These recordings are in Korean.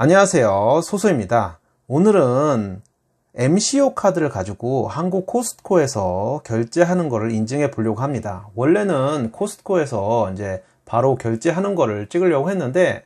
안녕하세요. 소소입니다. 오늘은 MCO 카드를 가지고 한국 코스트코에서 결제하는 것을 인증해 보려고 합니다. 원래는 코스트코에서 이제 바로 결제하는 거를 찍으려고 했는데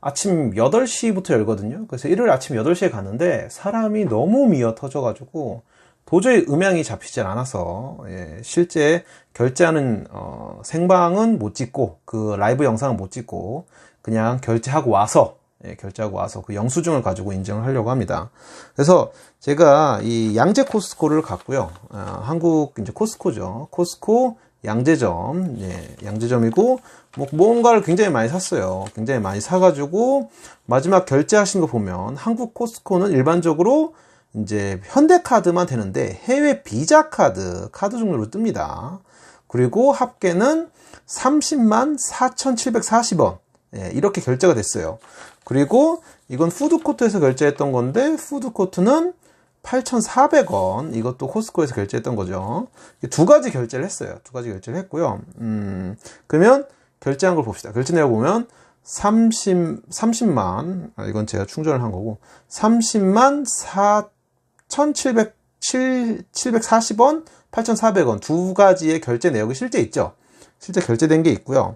아침 8시부터 열거든요. 그래서 일요일 아침 8시에 갔는데 사람이 너무 미어 터져가지고 도저히 음향이 잡히질 않아서 예, 실제 결제하는 어, 생방은 못 찍고 그 라이브 영상은 못 찍고 그냥 결제하고 와서 예, 결제하고 와서 그 영수증을 가지고 인증을 하려고 합니다. 그래서 제가 이 양재 코스코를 갔고요. 어, 한국 이제 코스코죠. 코스코 양재점, 예, 양재점이고 뭐 뭔가를 굉장히 많이 샀어요. 굉장히 많이 사가지고 마지막 결제하신 거 보면 한국 코스코는 일반적으로 이제 현대카드만 되는데 해외 비자 카드 카드 종류로 뜹니다. 그리고 합계는 30만 4,740원 예, 이렇게 결제가 됐어요. 그리고 이건 푸드코트에서 결제했던 건데 푸드코트는 8,400원 이것도 코스코에서 결제했던 거죠. 두 가지 결제를 했어요. 두 가지 결제를 했고요. 음, 그러면 결제한 걸 봅시다. 결제 내역 보면 30, 30만, 아, 이건 제가 충전을 한 거고, 30만 4,700, 740원, 8,400원 두 가지의 결제 내역이 실제 있죠. 실제 결제된 게 있고요.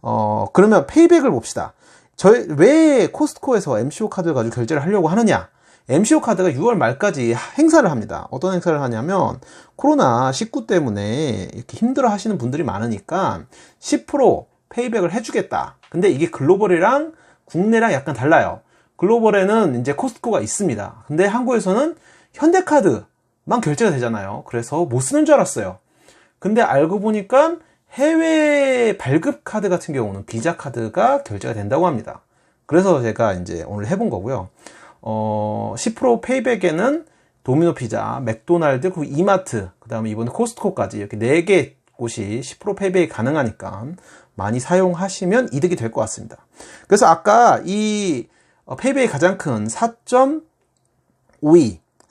어, 그러면 페이백을 봅시다. 저희, 왜 코스트코에서 MCO 카드를 가지고 결제를 하려고 하느냐? MCO 카드가 6월 말까지 행사를 합니다. 어떤 행사를 하냐면, 코로나 19 때문에 이렇게 힘들어 하시는 분들이 많으니까 10% 페이백을 해주겠다. 근데 이게 글로벌이랑 국내랑 약간 달라요. 글로벌에는 이제 코스트코가 있습니다. 근데 한국에서는 현대카드만 결제가 되잖아요. 그래서 못 쓰는 줄 알았어요. 근데 알고 보니까 해외 발급 카드 같은 경우는 비자 카드가 결제가 된다고 합니다. 그래서 제가 이제 오늘 해본 거고요. 어, 10% 페이백에는 도미노 피자, 맥도날드, 그리고 이마트, 그 다음에 이번에 코스트코까지 이렇게 4개 곳이 10% 페이백이 가능하니까 많이 사용하시면 이득이 될 것 같습니다. 그래서 아까 이 어, 페이백이 가장 큰 4.52,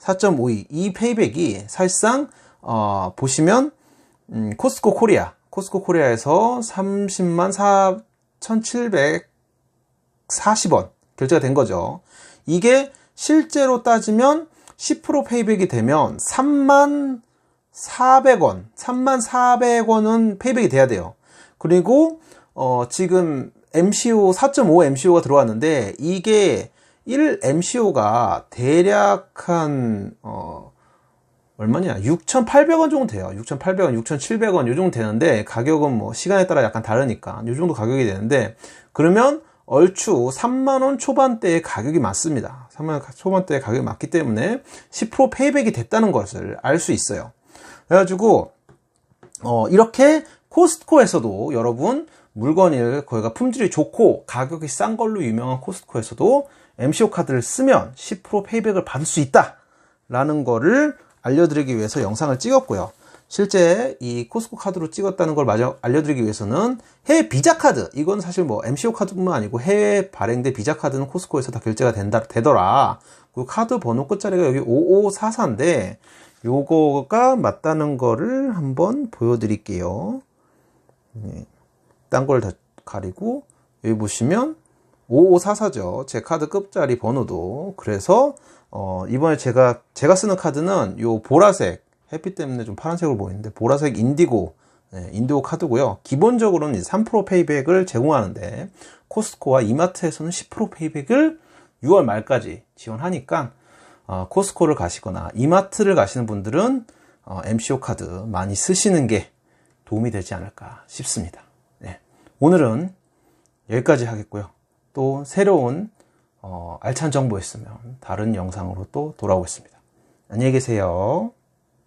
4.52, 이 페이백이 사실상, 어, 보시면, 음, 코스코 코리아, 코스코 코리아에서 30만 4,740원 결제가 된 거죠. 이게 실제로 따지면 10% 페이백이 되면 3만 400원, 3만 400원은 페이백이 돼야 돼요. 그리고 어, 지금 MCO 4.5 MCO가 들어왔는데 이게 1 MCO가 대략 한 어, 얼마냐? 6,800원 정도 돼요. 6,800원, 6,700원 요 정도 되는데 가격은 뭐 시간에 따라 약간 다르니까 요 정도 가격이 되는데 그러면 얼추 3만 원 초반대의 가격이 맞습니다. 3만 원 초반대의 가격이 맞기 때문에 10% 페이백이 됐다는 것을 알 수 있어요. 그래가지고 어, 이렇게 코스트코에서도 여러분 물건을 거기가 품질이 좋고 가격이 싼 걸로 유명한 코스트코에서도 MCO 카드를 쓰면 10% 페이백을 받을 수 있다 라는 거를 알려드리기 위해서 영상을 찍었고요. 실제 이 코스코 카드로 찍었다는 걸 마저 알려드리기 위해서는 해외 비자 카드 이건 사실 뭐 MCO 카드뿐만 아니고 해외 발행된 비자 카드는 코스코에서 다 결제가 된다 되더라. 그 카드 번호 끝자리가 여기 5544인데 요거가 맞다는 거를 한번 보여드릴게요. 네. 딴걸 다 가리고 여기 보시면 5544죠. 제 카드 끝자리 번호도 그래서 어, 이번에 제가 제가 쓰는 카드는 요 보라색 햇빛 때문에 좀 파란색으로 보이는데 보라색 인디고 네, 인디고 카드고요. 기본적으로는 3% 페이백을 제공하는데 코스코와 이마트에서는 10% 페이백을 6월 말까지 지원하니까 어, 코스코를 가시거나 이마트를 가시는 분들은 어, MCO 카드 많이 쓰시는 게 도움이 되지 않을까 싶습니다. 네. 오늘은 여기까지 하겠고요. 또 새로운 어, 알찬 정보 있으면 다른 영상으로 또 돌아오겠습니다. 안녕히 계세요.